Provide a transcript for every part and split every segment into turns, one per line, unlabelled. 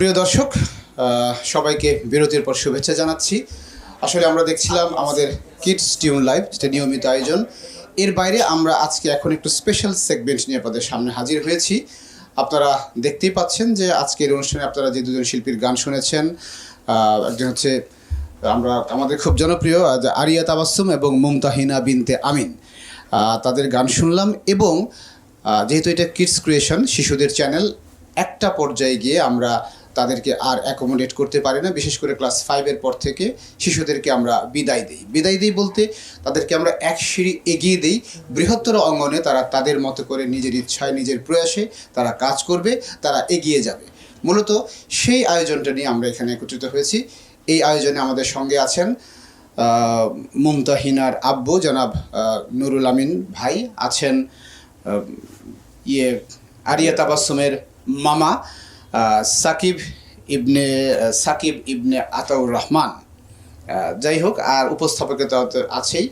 প্রিয় দর্শক সবাইকে বিরতির পর শুভেচ্ছা জানাচ্ছি। আসলে আমরা দেখছিলাম আমাদের কিডস টিউন লাইভ যেটা নিয়মিত আয়োজন। এর বাইরে আমরা আজকে এখন একটু স্পেশাল সেগমেন্ট নিয়ে আপনাদের সামনে হাজির হয়েছি। আপনারা দেখতেই পাচ্ছেন যে আজকের অনুষ্ঠানে আপনারা যে দুজন শিল্পীর গান শুনেছেন একজন হচ্ছে, আমরা, আমাদের খুব জনপ্রিয় আরিয়া তাবাসুম এবং মুমতাহিনা বিনতে আমিন। তাদের গান শুনলাম এবং যেহেতু এটা কিডস ক্রিয়েশন শিশুদের চ্যানেল একটা পর্যায়ে গিয়ে আমরা তাদেরকে আর অ্যাকোমোডেট করতে পারি না। বিশেষ করে ক্লাস ফাইভের পর থেকে শিশুদেরকে আমরা বিদায় দিই। বিদায় দিই বলতে তাদেরকে আমরা এক সিঁড়ি এগিয়ে দিই। বৃহত্তর অঙ্গনে তারা তাদের মতো করে নিজের ইচ্ছায়, নিজের প্রয়াসে তারা কাজ করবে, তারা এগিয়ে যাবে। মূলত সেই আয়োজনটা নিয়ে আমরা এখানে একত্রিত হয়েছি। এই আয়োজনে আমাদের সঙ্গে আছেন মুমতাহিনার আব্বু জনাব নুরুল আমিন ভাই, আছেন ইয়ে আরিয়া তাবাসুমের মামা। সাকিব ইবনে সাকিব ইবনে আতাউর রহমান। যাই হোক, আর উপস্থাপকতা আছেই।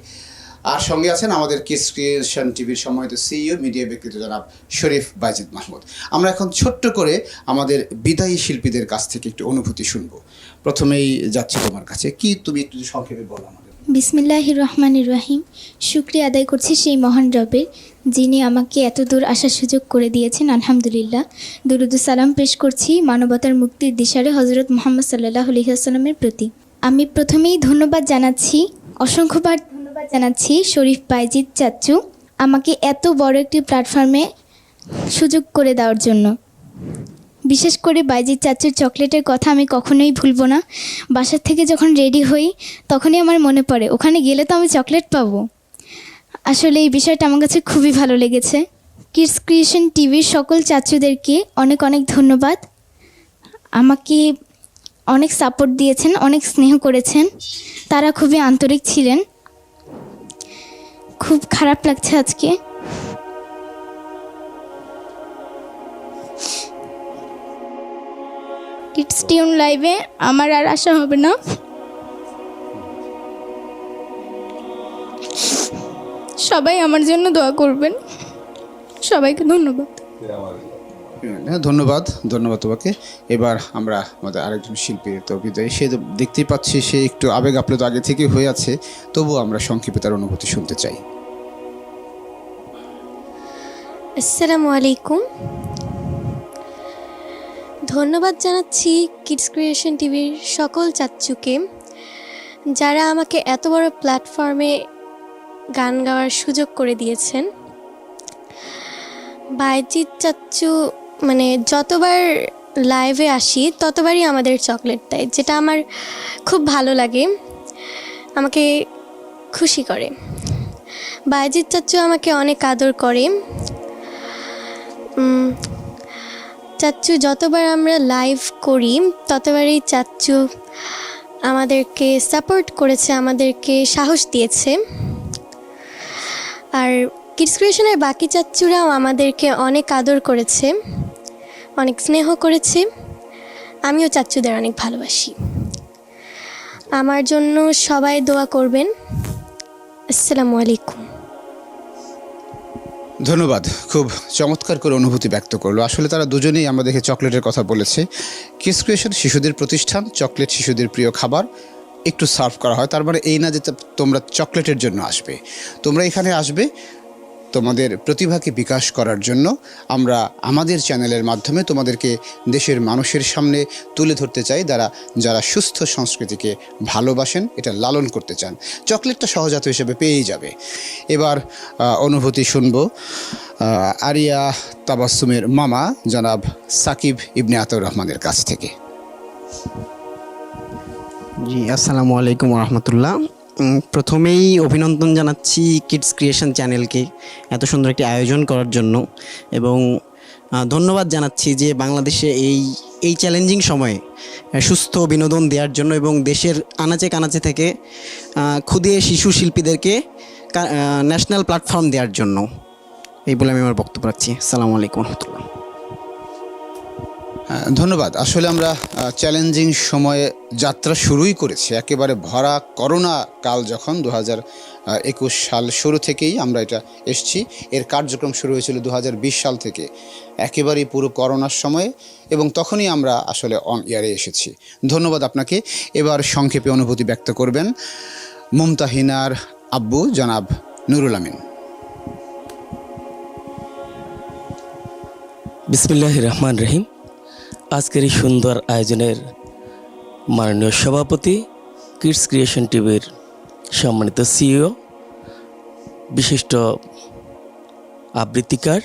আর সঙ্গে আছেন আমাদের কিস ক্রিয়েশন টিভির সম্মানিত সিইও মিডিয়া ব্যক্তিত্ব জনাব শরীফ বাইজিদ মাহমুদ। আমরা এখন ছোট্ট করে আমাদের বিদায়ী শিল্পীদের কাছ থেকে একটু অনুভূতি শুনব। প্রথমেই যাচ্ছি তোমার কাছে। কি তুমি একটু সংক্ষেপে বলো আমাদের।
বিসমিল্লাহ রহমানির রহিম। শুক্রিয়া আদায় করছি সেই মহান রবের। যিনি আমাকে এত দূর আসার সুযোগ করে দিয়েছেন, আলহামদুলিল্লাহ। দুরুদু সালাম পেশ করছি মানবতার মুক্তির দিশারে হজরত মোহাম্মদ সাল্লাহ আলহিহাস্লামের প্রতি। আমি প্রথমেই ধন্যবাদ জানাচ্ছি, অসংখ্যবার ধন্যবাদ জানাচ্ছি শরীফ বাইজিৎ চাচ্চু আমাকে এত বড় একটি প্ল্যাটফর্মে সুযোগ করে দেওয়ার জন্য। বিশেষ করে বাইজির চাচুর চকলেটের কথা আমি কখনোই ভুলবো না। বাসার থেকে যখন রেডি হই, তখনই আমার মনে পড়ে, ওখানে গেলে তো আমি চকলেট পাবো। আসলে এই বিষয়টা আমার কাছে খুবই ভালো লেগেছে। কিডস ক্রিয়েশন টিভির সকল চাচুদেরকে অনেক অনেক ধন্যবাদ। আমাকে অনেক সাপোর্ট দিয়েছেন, অনেক স্নেহ করেছেন। তারা খুবই আন্তরিক ছিলেন। খুব খারাপ লাগছে আজকে। কিডস টিউন লাইভে আমার আর আশা হবে না। সবাই আমার জন্য দোয়া করবেন। সবাইকে ধন্যবাদ।
হ্যাঁ ধন্যবাদ ধন্যবাদ তোমাকে। এবার আমরা আমাদের আরেকজন শিল্পীর তো বিদায়। সে তো দেখতেই পাচ্ছি সে একটু আবেগ আপ্লুত আগে থেকে হয়ে আছে। তবুও আমরা সংক্ষেপে তার অনুভূতি শুনতে চাই।
আসসালামু আলাইকুম। ধন্যবাদ জানাচ্ছি কিডস ক্রিয়েশন টিভির সকল চাচ্চুকে যারা আমাকে এত বড় প্ল্যাটফর্মে গান গাওয়ার সুযোগ করে দিয়েছেন। বাইজিৎ চাচ্চু মানে যতবার লাইভে আসি, ততবারই আমাদের চকলেট দেয়, যেটা আমার খুব ভালো লাগে, আমাকে খুশি করে। বাইজিৎ চাচ্চু আমাকে অনেক আদর করে। চাচ্চু, যতবার আমরা লাইভ করি, ততবারই চাচ্চু আমাদেরকে সাপোর্ট করেছে, আমাদেরকে সাহস দিয়েছে। আর কিডস ক্রিয়েশনের বাকি চাচ্চুরাও আমাদেরকে অনেক আদর করেছে, অনেক স্নেহ করেছে। আমিও চাচ্চুদের অনেক ভালোবাসি। আমার জন্য সবাই দোয়া করবেন। আসসালামু আলাইকুম।
ধন্যবাদ। খুব চমৎকার করে অনুভূতি ব্যক্ত করল। আসলে তারা দুজনেই আমাদেরকে চকলেটের কথা বলেছে। কিস ক্রিয়েশন শিশুদের প্রতিষ্ঠান, চকলেট শিশুদের প্রিয় খাবার। একটু সার্ভ করা হয়। তার মানে এই না যে তোমরা চকলেটের জন্য আসবে। তোমরা এখানে আসবে তোমাদের প্রতিভাকে বিকাশ করার জন্য। আমরা আমাদের চ্যানেলের মাধ্যমে তোমাদেরকে দেশের মানুষের সামনে তুলে ধরতে চাই। যারা যারা সুস্থ সংস্কৃতিকে ভালোবাসেন, এটা লালন করতে চান। চকলেটটা সহজাত হিসেবে পেয়েই যাবে। এবার অনুভূতি শুনব। আরিয়া তাবাসুমের মামা জনাব সাকিব ইবনে আতর রহমানের কাছ থেকে।
জি, আসসালামু আলাইকুম রহমতুল্লাহ প্রথমেই অভিনন্দন জানাচ্ছি কিডস ক্রিয়েশন চ্যানেলকে এত সুন্দর একটি আয়োজন করার জন্য। এবং ধন্যবাদ জানাচ্ছি যে বাংলাদেশে এই এই চ্যালেঞ্জিং সময়ে সুস্থ বিনোদন দেওয়ার জন্য এবং দেশের আনাচে কানাচে থেকে ক্ষুদে শিশু শিল্পীদেরকে ন্যাশনাল প্ল্যাটফর্ম দেওয়ার জন্য। এই বলে আমি আমার বক্তব্য রাখছি। আসসালামু আলাইকুম রহমতুল্লাহ
ধন্যবাদ। আসলে আমরা চ্যালেঞ্জিং সময়ে যাত্রা শুরুই করেছি। একেবারে ভরা করোনা কাল যখন দু একুশ সাল শুরু থেকেই আমরা এটা এসছি। এর কার্যক্রম শুরু হয়েছিল দু হাজার বিশ সাল থেকে। একেবারেই পুরো করোনার সময়ে এবং তখনই আমরা আসলে অন ইয়ারে এসেছি। ধন্যবাদ আপনাকে। এবার সংক্ষেপে অনুভূতি ব্যক্ত করবেন মুমতাহিনার আব্বু, জনাব নুরুল আমিন।
বিসমিল্লাহ রহমান রহিম। আজকের এই সুন্দর আয়োজনের মাননীয় সভাপতি কিডস ক্রিয়েশন টিভির সম্মানিত সিইও বিশিষ্ট আবৃত্তিকার,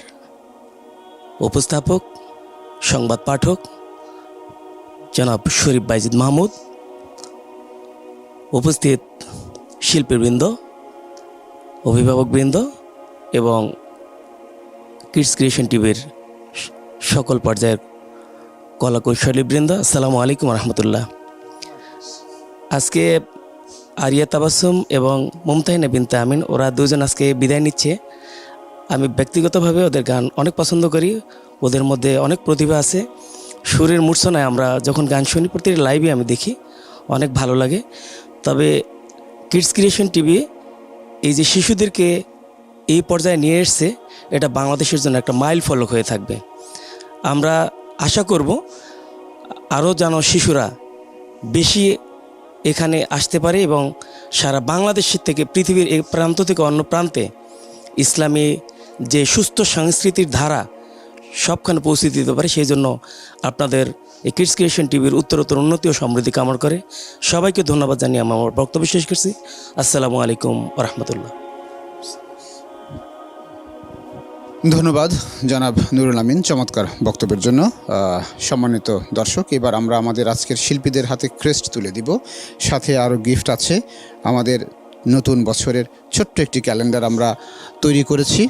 উপস্থাপক, সংবাদ পাঠক, জনাব শরীফ বাইজিদ মাহমুদ, উপস্থিত শিল্পীবৃন্দ, অভিভাবকবৃন্দ এবং কিডস ক্রিয়েশন টিভির সকল পর্যায়ের কলাকৌশলীবৃন্দ আসসালামু আলাইকুম রহমতুল্লাহ। আজকে আরিয়া তাবাসুম এবং মুমতাহিনা বিনতে আমিন, ওরা দুজন আজকে বিদায় নিচ্ছে। আমি ব্যক্তিগতভাবে ওদের গান অনেক পছন্দ করি, ওদের মধ্যে অনেক প্রতিভা আছে। সুরের মূর্ছনায় আমরা যখন গান শুনি, প্রতিটি লাইভে আমি দেখি, অনেক ভালো লাগে। তবে কিডস ক্রিয়েশন টিভি এই যে শিশুদেরকে এই পর্যায়ে নিয়ে এসছে, এটা বাংলাদেশের জন্য একটা মাইল ফলক হয়ে থাকবে। আমরা আশা করব আরও যেন শিশুরা বেশি এখানে আসতে পারে এবং সারা বাংলাদেশের থেকে পৃথিবীর এক প্রান্ত থেকে অন্য প্রান্তে ইসলামী যে সুস্থ সংস্কৃতির ধারা সবখানে পৌঁছে দিতে পারে, সেই জন্য আপনাদের এই কিডস ক্রিয়েশন টিভির উত্তরোত্তর উন্নতি ও সমৃদ্ধি কামনা করে সবাইকে ধন্যবাদ জানিয়ে আমি আমার বক্তব্য শেষ করছি। আসসালামু আলাইকুম রহমতুল্লাহ।
ধন্যবাদ, জনাব নুরুল আমিন, চমৎকার বক্তব্যের জন্য। সম্মানিত দর্শক, এবার আমরা আমাদের আজকের শিল্পীদের হাতে ক্রেস্ট তুলে দিব। সাথে আরও গিফট আছে। আমাদের নতুন বছরের ছোট্ট একটি ক্যালেন্ডার আমরা তৈরি করেছি।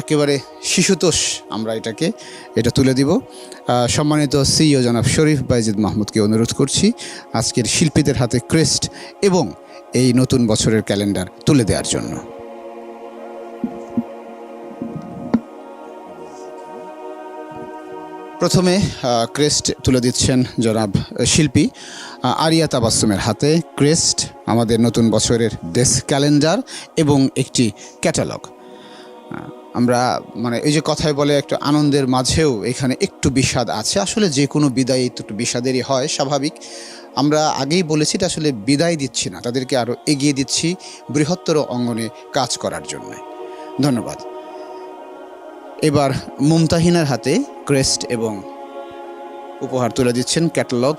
একেবারে শিশুতোষ আমরা এটাকে, এটা তুলে দিব। সম্মানিত সিইও জনাব শরীফ বাইজিদ মাহমুদকে অনুরোধ করছি, আজকের শিল্পীদের হাতে ক্রেস্ট এবং এই নতুন বছরের ক্যালেন্ডার তুলে দেওয়ার জন্য। প্রথমে ক্রেস্ট তুলে দিচ্ছেন জনাব শিল্পী আরিয়া তাবাসুমের হাতে। ক্রেস্ট আমাদের নতুন বছরের দেশ ক্যালেন্ডার এবং একটি ক্যাটালগ। আমরা মানে এই যে কথায় বলে, একটা আনন্দের মাঝেও এখানে একটু বিষাদ আছে। আসলে যে কোনো বিদায় একটু বিষাদেরই হয়, স্বাভাবিক। আমরা আগেই বলেছি এটা আসলে বিদায় দিচ্ছি না, তাদেরকে আরও এগিয়ে দিচ্ছি বৃহত্তর অঙ্গনে কাজ করার জন্য। ধন্যবাদ। এবার মুমতাহিনার হাতে ক্রেস্ট এবং উপহার তুলে দিচ্ছেন ক্যাটালগ।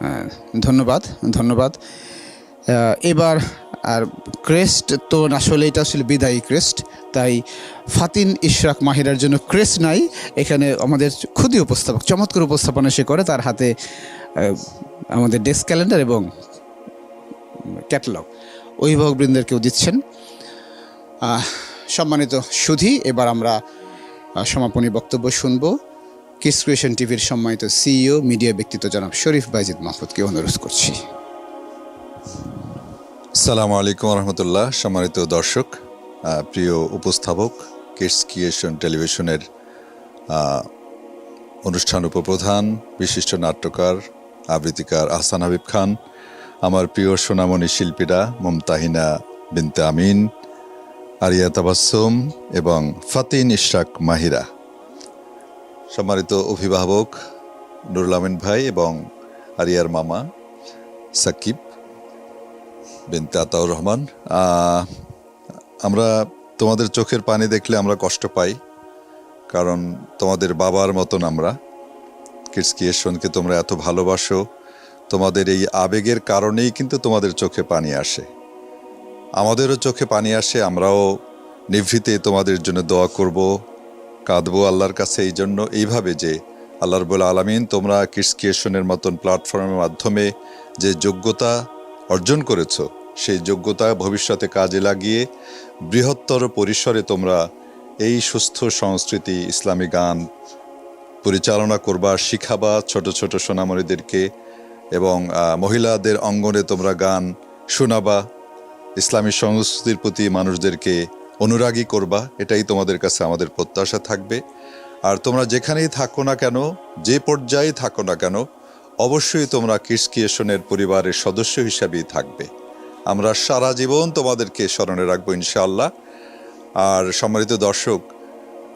হ্যাঁ, ধন্যবাদ ধন্যবাদ। এবার আর ক্রেস্ট তো আসলে এটা আসলে বিদায়ী ক্রেস্ট, তাই ফাতিন ইশরাক মাহিরার জন্য ক্রেস্ট নাই, এখানে আমাদের খুদই উপস্থাপক, চমৎকার উপস্থাপনা সে করে তার হাতে আমাদের ডেস্ক ক্যালেন্ডার এবং ক্যাটালগ। অভিভাবকবৃন্দেরকেও দিচ্ছেন। সম্মানিত সুধী, এবার আমরা সমাপনী বক্তব্য শুনব। কিস ক্রিয়েশন টিভির সম্মানিত সিইও মিডিয়া ব্যক্তিত্ব জনাব শরীফ বাইজিদ মাহমুদকে অনুরোধ করছি।
সালামু আলাইকুম রহমতুল্লাহ, সম্মানিত দর্শক প্রিয় উপস্থাপক কিডস ক্রিয়েশন টেলিভিশনের অনুষ্ঠান উপপ্রধান, বিশিষ্ট নাট্যকার, আবৃত্তিকার আহসান হাবিব খান, আমার প্রিয় সোনামণি শিল্পীরা, মুমতাহিনা বিনতে আমিন, আরিয়া তাবাসুম এবং ফাতিন ইশরাক মাহিরা। সম্মানিত অভিভাবক নুরুল আমিন ভাই এবং আরিয়ার মামা সাকিব বিনতে আতাউর রহমান। আমরা তোমাদের চোখের পানি দেখলে আমরা কষ্ট পাই, কারণ তোমাদের বাবার মতন আমরা। কিডস তোমরা এত ভালোবাসো, তোমাদের এই আবেগের কারণেই কিন্তু তোমাদের চোখে পানি আসে। আমাদেরও চোখে পানি আসে, আমরাও নিভৃতে তোমাদের জন্য দোয়া করব, কাঁদবো আল্লাহর কাছে এই জন্য। এইভাবে যে আল্লাহর বলে আলামিন তোমরা কিডস মতন প্ল্যাটফর্মের মাধ্যমে যে যোগ্যতা অর্জন করেছ, সেই যোগ্যতা ভবিষ্যতে কাজে লাগিয়ে বৃহত্তর পরিসরে তোমরা এই সুস্থ সংস্কৃতি, ইসলামী গান পরিচালনা করবা, শিখাবা ছোট ছোট সোনামণিদেরকে এবং মহিলাদের অঙ্গনে তোমরা গান শোনাবা। ইসলামী সংস্কৃতির প্রতি মানুষদেরকে অনুরাগী করবা, এটাই তোমাদের কাছে আমাদের প্রত্যাশা থাকবে। আর তোমরা যেখানেই থাকো না কেন, যে পর্যায়ে থাকো না কেন অবশ্যই তোমরা কিডস ক্রিয়েশনের পরিবারের সদস্য হিসাবেই থাকবে। আমরা সারা জীবন তোমাদেরকে স্মরণে রাখব ইনশাআল্লাহ। আর সম্মানিত দর্শক,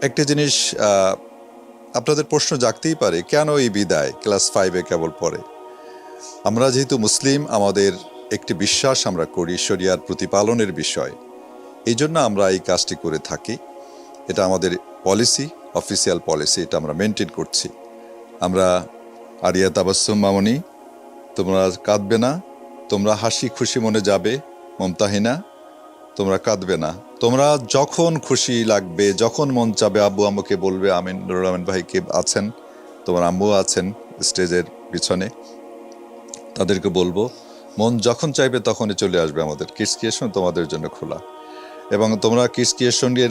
একটা জিনিস আপনাদের প্রশ্ন জাগতেই পারে, কেন এই বিদায়? ক্লাস ফাইভে কেবল পড়ে। আমরা যেহেতু মুসলিম, আমাদের একটি বিশ্বাস আমরা করি, শরিয়ার প্রতিপালনের বিষয়। এই জন্য আমরা এই কাজটি করে থাকি। এটা আমাদের পলিসি, অফিসিয়াল পলিসি, এটা আমরা মেনটেন করছি। আমরা আরিয়া তাবাসুম মামনি, তোমরা কাঁদবে না, তোমরা হাসি খুশি মনে যাবে, মমতাহিনা, তোমরা কাঁদবে না। তোমরা যখন খুশি লাগবে, যখন মন চাবে, আব্বু আম্মুকে বলবে, আমিন, নুরুল আমিন ভাইকে আছেন? তোমার আম্মু আছেন স্টেজের পিছনে। তাদেরকে বলব, মন যখন চাইবে তখনই চলে আসবে আমাদের। কিডস ক্রিয়েশন তোমাদের জন্য খোলা। এবং তোমরা কিডস ক্রিয়েশনের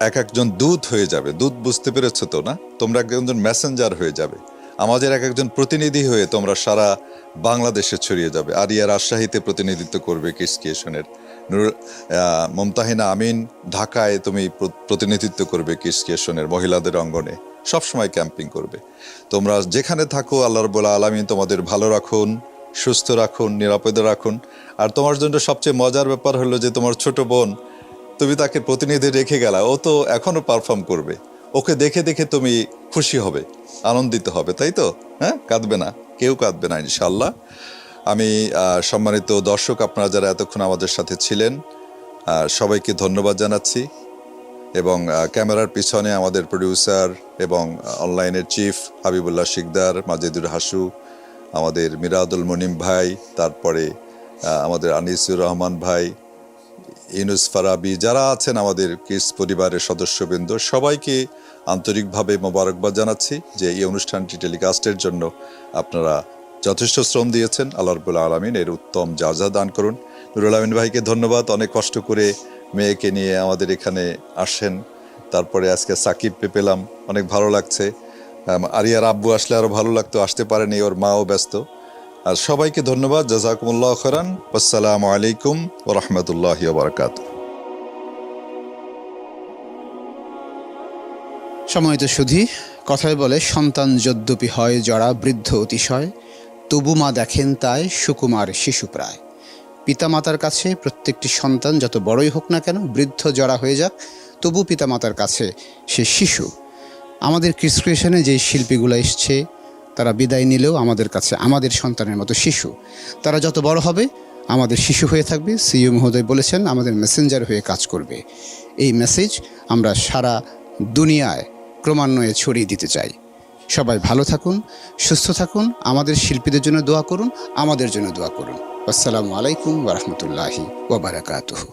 এক একজন দূত হয়ে যাবে। দূত বুঝতে পেরেছ তো না? তোমরা একজন মেসেঞ্জার হয়ে যাবে। আমাদের এক একজন প্রতিনিধি হয়ে তোমরা সারা বাংলাদেশে ছড়িয়ে যাবে। আরিয়া রাজশাহীতে প্রতিনিধিত্ব করবে কিডস ক্রিয়েশনের নুর মমতাহিনা আমিন, ঢাকায় তুমি প্রতিনিধিত্ব করবে কিডস ক্রিয়েশনের মহিলাদের অঙ্গনে। সবসময় ক্যাম্পিং করবে। তোমরা যেখানে থাকো, আল্লাহ রবুল্লা আলমিন তোমাদের ভালো রাখুন, সুস্থ রাখুন, নিরাপদে রাখুন। আর তোমার জন্য সবচেয়ে মজার ব্যাপার হলো যে তোমার ছোট বোন, তুমি তাকে প্রতিনিধি রেখে গেলা। ও তো এখনও পারফর্ম করবে। ওকে দেখে দেখে তুমি খুশি হবে, আনন্দিত হবে, তাই তো? হ্যাঁ কাঁদবে না, কেউ কাঁদবে না ইনশাল্লাহ আমি সম্মানিত দর্শক, আপনারা যারা এতক্ষণ আমাদের সাথে ছিলেন সবাইকে ধন্যবাদ জানাচ্ছি। এবং ক্যামেরার পিছনে আমাদের প্রডিউসার এবং অনলাইনের চিফ হাবিবুল্লাহ শিকদার, মাজেদুর হাসু, আমাদের মিরাদুল মনিম ভাই, তারপরে আমাদের আনিসুর রহমান ভাই ইনুস ফারাবি, যারা আছেন আমাদের কিস পরিবারের সদস্যবৃন্দ, সবাইকে আন্তরিকভাবে মোবারকবাদ জানাচ্ছি যে এই অনুষ্ঠানটি টেলিকাস্টের জন্য আপনারা যথেষ্ট শ্রম দিয়েছেন। আল্লাহ রবুল্লা আলমিন এর উত্তম যা যা দান করুন। নুরুল আলমিন ভাইকে ধন্যবাদ। অনেক কষ্ট করে মেয়েকে নিয়ে আমাদের এখানে আসেন। তারপরে আজকে সাকিবকে পেলাম। অনেক ভালো লাগছে। আরিয়ার আব্বু আসলে আরও ভালো লাগতো। আসতে পারেনি, ওর মাও ব্যস্ত। আর সবাইকে ধন্যবাদ। জাজাকুমুল্লাহ খরান আসসালামু আলাইকুম ও রহমতুল্লাহ বারকাত
সময়ত সুধি, কথায় বলে, সন্তান যদ্যপি হয় জড়া, বৃদ্ধ অতিশয়, তবু মা দেখেন তাই সুকুমার শিশু প্রায়। পিতামাতার কাছে প্রত্যেকটি সন্তান যত বড়ই হোক না কেন, বৃদ্ধ জড়া হয়ে যাক, তবু পিতামাতার কাছে সে শিশু। আমাদের ক্রিসক্রিয়েশনে যে শিল্পীগুলো এসছে তারা বিদায় নিলেও আমাদের কাছে আমাদের সন্তানের মতো শিশু। তারা যত বড় হবে, আমাদের শিশু হয়ে থাকবে। সিইও মহোদয় বলেছেন, আমাদের মেসেঞ্জার হয়ে কাজ করবে। এই মেসেজ আমরা সারা দুনিয়ায় ক্রমান্বয়ে ছড়িয়ে দিতে চাই। সবাই ভালো থাকুন, সুস্থ থাকুন, আমাদের শিল্পীদের জন্য দোয়া করুন, আমাদের জন্য দোয়া করুন। আসসালামু আলাইকুম ওরহমতুল্লাহি ওবরাকাতুহু